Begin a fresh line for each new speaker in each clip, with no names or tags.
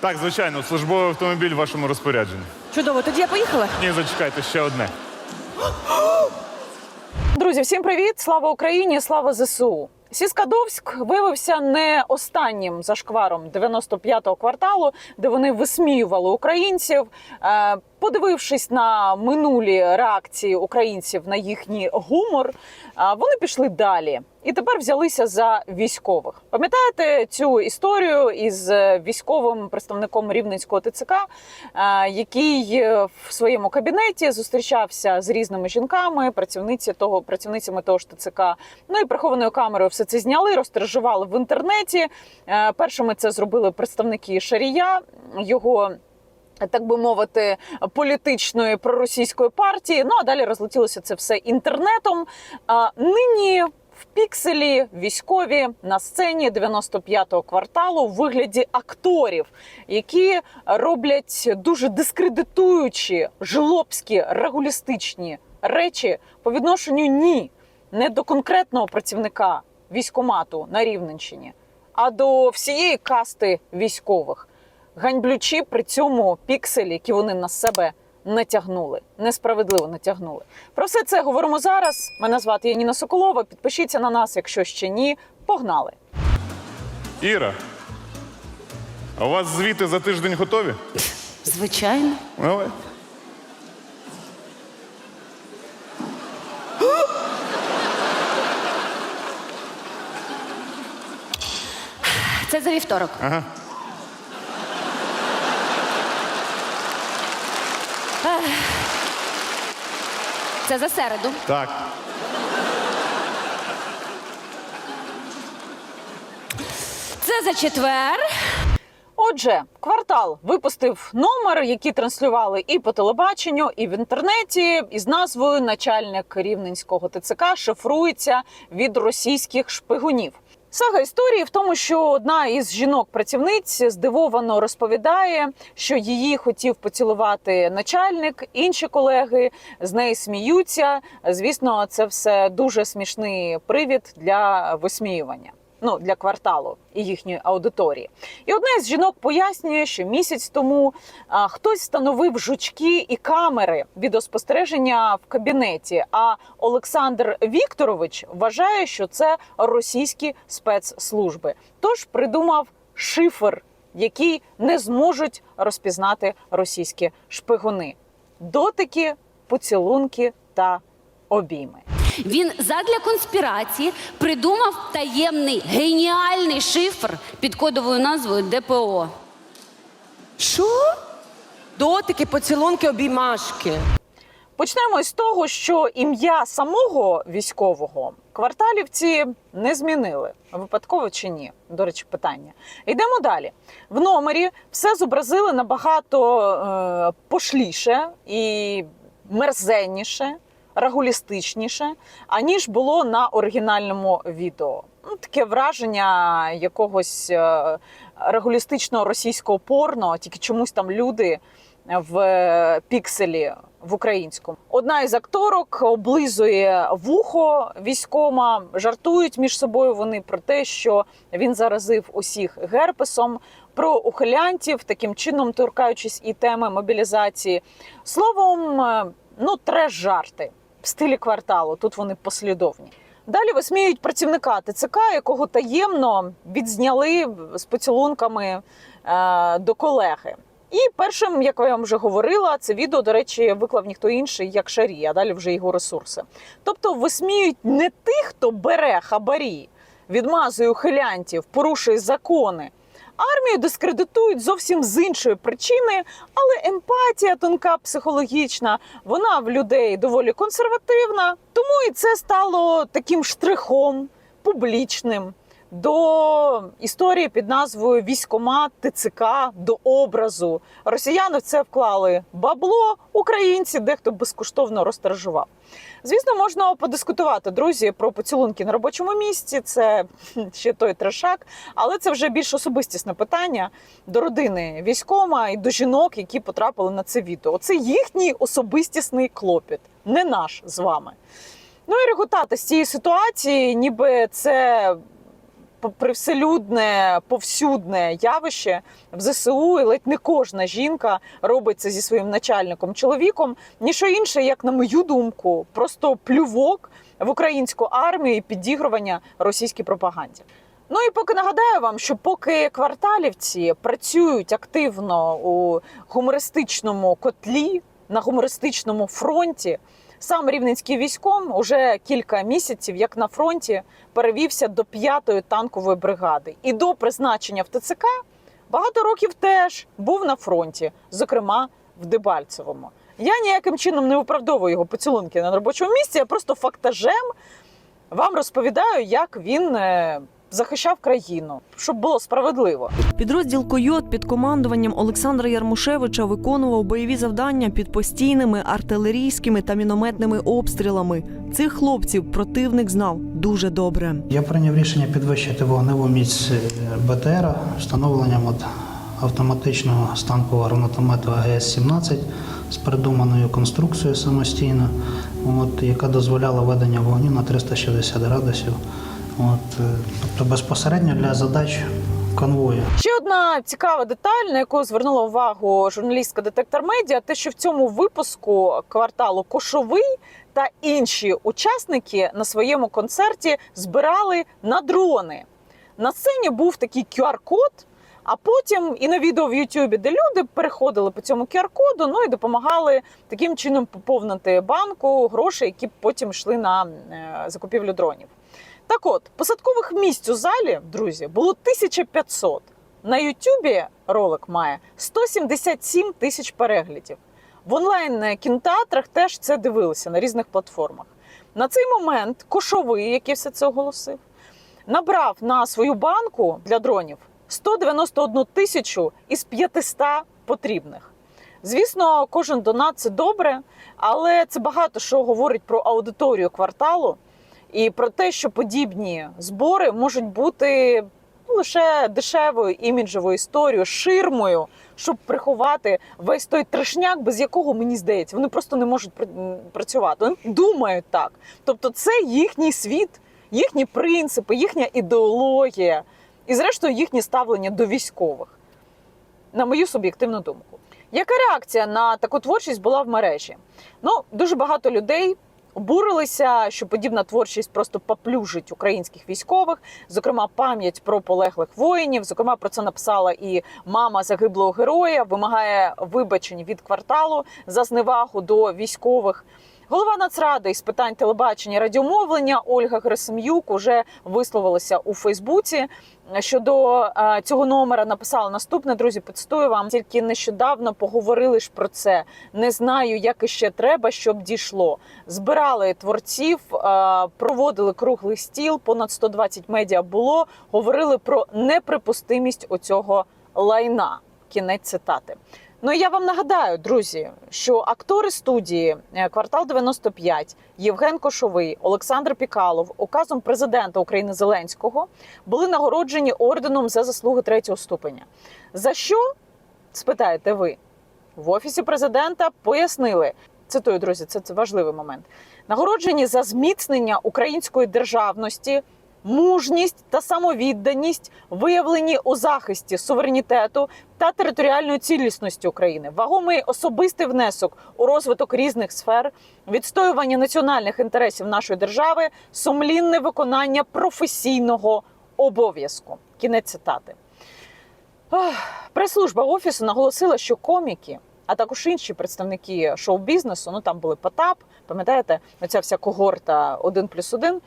Так, звичайно, службовий автомобіль в вашому розпорядженні.
Чудово, тоді я поїхала.
Ні, зачекайте ще одне.
Друзі, всім привіт! Слава Україні! Слава ЗСУ! Сіскадовськ виявився не останнім зашкваром 95-го кварталу, де вони висміювали українців. Подивившись на минулі реакції українців на їхній гумор, вони пішли далі і тепер взялися за військових. Пам'ятаєте цю історію із е, військовим представником рівненського ТЦК, е, який е, в своєму кабінеті зустрічався з різними жінками, працівниці того працівницями того ж ТЦК. Ну і прихованою камерою все це зняли, розтиражували в інтернеті. Першими це зробили представники Шарія, його. Так би мовити, політичної проросійської партії. Ну а далі розлетілося це все інтернетом. А нині в пікселі військові на сцені 95-го кварталу в вигляді акторів, які роблять дуже дискредитуючі, жлобські, регулістичні речі по відношенню ні, не до конкретного працівника військомату на Рівненщині, а до всієї касти військових ганьблючи при цьому пікселі, які вони на себе натягнули, несправедливо натягнули. Про все це говоримо зараз. Мене звати Яніна Соколова. Підпишіться на нас, якщо ще ні. Погнали!
Іра, а у вас звіти за тиждень готові?
Звичайно.
Давай.
Це за вівторок.
Ага.
Це за середу.
Так.
Це за четвер.
Отже, квартал випустив номер, який транслювали і по телебаченню, і в інтернеті, із назвою Начальник рівненського ТЦК шифрується від російських шпигунів. Сага історії в тому, що одна із жінок-працівниць здивовано розповідає, що її хотів поцілувати начальник, інші колеги з неї сміються. Звісно, це все дуже смішний привід для висміювання. Ну для кварталу і їхньої аудиторії. І одна із жінок пояснює, що місяць тому а, хтось встановив жучки і камери відеоспостереження в кабінеті. А Олександр Вікторович вважає, що це російські спецслужби. Тож придумав шифр, який не зможуть розпізнати російські шпигуни. Дотики, поцілунки та обійми.
Він задля конспірації придумав таємний геніальний шифр під кодовою назвою ДПО.
Що? Дотики, поцілунки, обіймашки.
Почнемо із того, що ім'я самого військового кварталівці не змінили. Випадково чи ні? До речі, питання. Йдемо далі. В номері все зобразили набагато е, пошліше і мерзенніше, регулістичніше, аніж було на оригінальному відео. Ну, таке враження якогось е, регулістичного російського порно, тільки чомусь там люди в пікселі в українському. Одна із акторок облизує вухо військома, жартують між собою вони про те, що він заразив усіх герпесом. Про ухилянтів, таким чином торкаючись і теми мобілізації. Словом, е, ну треш жарти в стилі кварталу. Тут вони послідовні. Далі висміють працівника ТЦК, якого таємно відзняли з поцілунками е, до колеги. І першим, як я вам вже говорила, це відео, до речі, виклав ніхто інший, як Шарі, а далі вже його ресурси. Тобто висміють не тих, хто бере хабарі, відмазує ухилянтів, порушує закони. Армію дискредитують зовсім з іншої причини, але емпатія тонка психологічна, вона в людей доволі консервативна. Тому і це стало таким штрихом публічним до історії під назвою Військомат ТЦК до образу. Росіяни в це вклали бабло, українці дехто безкоштовно розтражував. Звісно, можна подискутувати, друзі, про поцілунки на робочому місці. Це ще той трешак, але це вже більш особистісне питання до родини військома і до жінок, які потрапили на це відео. Це їхній особистісний клопіт, не наш з вами. Ну і реготати з цієї ситуації, ніби це привселюдне, повсюдне явище в ЗСУ, і ледь не кожна жінка робить це зі своїм начальником чоловіком. Ніщо інше, як на мою думку, просто плювок в українську армію і підігрування російській пропаганді. Ну і поки нагадаю вам, що поки кварталівці працюють активно у гумористичному котлі на гумористичному фронті, сам рівненський військом уже кілька місяців, як на фронті, перевівся до п'ятої танкової бригади. І до призначення в ТЦК багато років теж був на фронті, зокрема в Дебальцевому. Я ніяким чином не виправдовую його поцілунки на робочому місці, я просто фактажем вам розповідаю, як він е, захищав країну, щоб було справедливо.
Підрозділ Койот під командуванням Олександра Ярмушевича виконував бойові завдання під постійними артилерійськими та мінометними обстрілами. Цих хлопців противник знав дуже добре.
Я прийняв рішення підвищити вогневу міць е, БТР встановленням от автоматичного станкового гранатомета АГС-17 з придуманою конструкцією самостійно, от, яка дозволяла ведення вогню на 360 градусів. От, е, тобто безпосередньо для задач конвою.
Ще одна цікава деталь, на яку звернула увагу журналістка детектор медіа, те, що в цьому випуску кварталу Кошовий та інші учасники на своєму концерті збирали на дрони. На сцені був такий QR-код. А потім і на відео в Ютубі, де люди переходили по цьому QR-коду, ну і допомагали таким чином поповнити банку грошей, які потім йшли на е, закупівлю дронів. Так от, посадкових місць у залі, друзі, було 1500. На Ютубі ролик має 177 тисяч переглядів. В онлайн кінотеатрах теж це дивилися на різних платформах. На цей момент Кошовий, який все це оголосив, набрав на свою банку для дронів 191 тисячу із 500 потрібних. Звісно, кожен донат це добре, але це багато що говорить про аудиторію кварталу і про те, що подібні збори можуть бути ну, лише дешевою іміджевою історією, ширмою, щоб приховати весь той трешняк, без якого мені здається, вони просто не можуть працювати. Вони думають так. Тобто, це їхній світ, їхні принципи, їхня ідеологія і, зрештою, їхнє ставлення до військових, на мою суб'єктивну думку. Яка реакція на таку творчість була в мережі? Ну, дуже багато людей обурилися, що подібна творчість просто поплюжить українських військових, зокрема, пам'ять про полеглих воїнів. Зокрема, про це написала і мама загиблого героя. Вимагає вибачень від кварталу за зневагу до військових. Голова Нацради із питань телебачення і радіомовлення Ольга Герасим'юк уже висловилася у Фейсбуці щодо е, цього номера. Написала наступне. Друзі, підстую вам. Тільки нещодавно поговорили ж про це. Не знаю, як іще треба, щоб дійшло. Збирали творців, е, проводили круглий стіл. Понад 120 медіа було. Говорили про неприпустимість оцього лайна. Кінець цитати. Ну я вам нагадаю, друзі, що актори студії е, квартал 95 Євген Кошовий, Олександр Пікалов, указом президента України Зеленського були нагороджені орденом за заслуги третього ступеня. За що спитаєте ви? В офісі президента пояснили. Цитую, друзі, це, це важливий момент. Нагороджені за зміцнення української державності, мужність та самовідданість, виявлені у захисті суверенітету та територіальної цілісності України, вагомий особистий внесок у розвиток різних сфер, відстоювання національних інтересів нашої держави, сумлінне виконання професійного обов'язку. Кінець цитати. Прес-служба офісу наголосила, що коміки, а також інші представники шоу-бізнесу, ну там були Потап, пам'ятаєте, оця вся когорта 1 плюс 1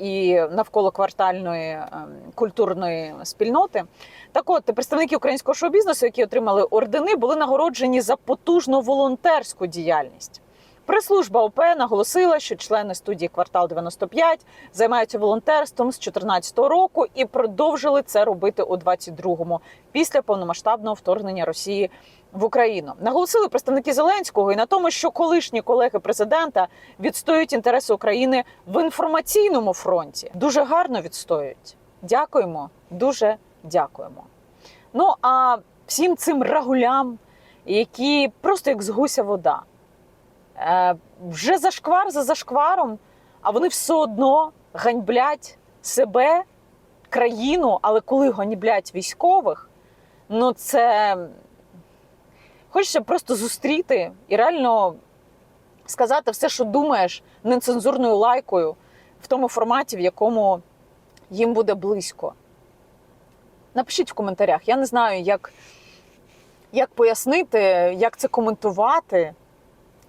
і навколо квартальної е, культурної спільноти. Так от, представники українського шоу-бізнесу, які отримали ордени, були нагороджені за потужну волонтерську діяльність. Прес-служба ОП наголосила, що члени студії Квартал 95 займаються волонтерством з 2014 року і продовжили це робити у 22-му після повномасштабного вторгнення Росії в Україну. Наголосили представники Зеленського і на тому, що колишні колеги президента відстоюють інтереси України в інформаційному фронті. Дуже гарно відстоюють. Дякуємо, дуже дякуємо. Ну а всім цим рагулям, які просто як з гуся вода. Е, вже зашквар за зашкваром, а вони все одно ганьблять себе країну, але коли ганіблять військових, ну це хочеться просто зустріти і реально сказати все, що думаєш, нецензурною лайкою в тому форматі, в якому їм буде близько. Напишіть в коментарях. Я не знаю, як, як пояснити, як це коментувати.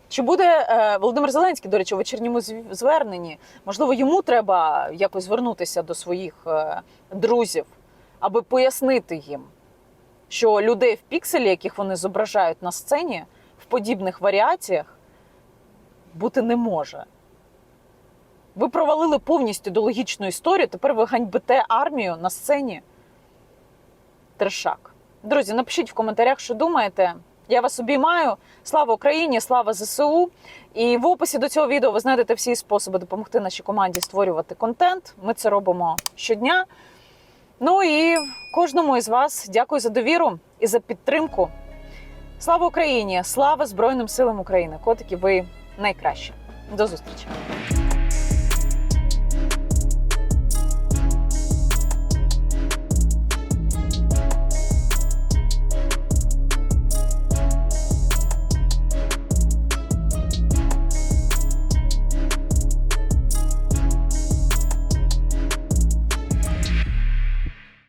Чи буде е, Володимир Зеленський, до речі, у вечірньому зверненні? Можливо, йому треба якось звернутися до своїх е, друзів, аби пояснити їм, що людей в пікселі, яких вони зображають на сцені, в подібних варіаціях бути не може. Ви провалили повністю ідеологічну історію, тепер ви ганьбите армію на сцені. Трешак. Друзі, напишіть в коментарях, що думаєте. Я вас обіймаю. Слава Україні, слава ЗСУ. І в описі до цього відео ви знайдете всі способи допомогти нашій команді створювати контент. Ми це робимо щодня. Ну і кожному із вас дякую за довіру і за підтримку. Слава Україні! Слава Збройним силам України! Котики, ви найкращі. До зустрічі!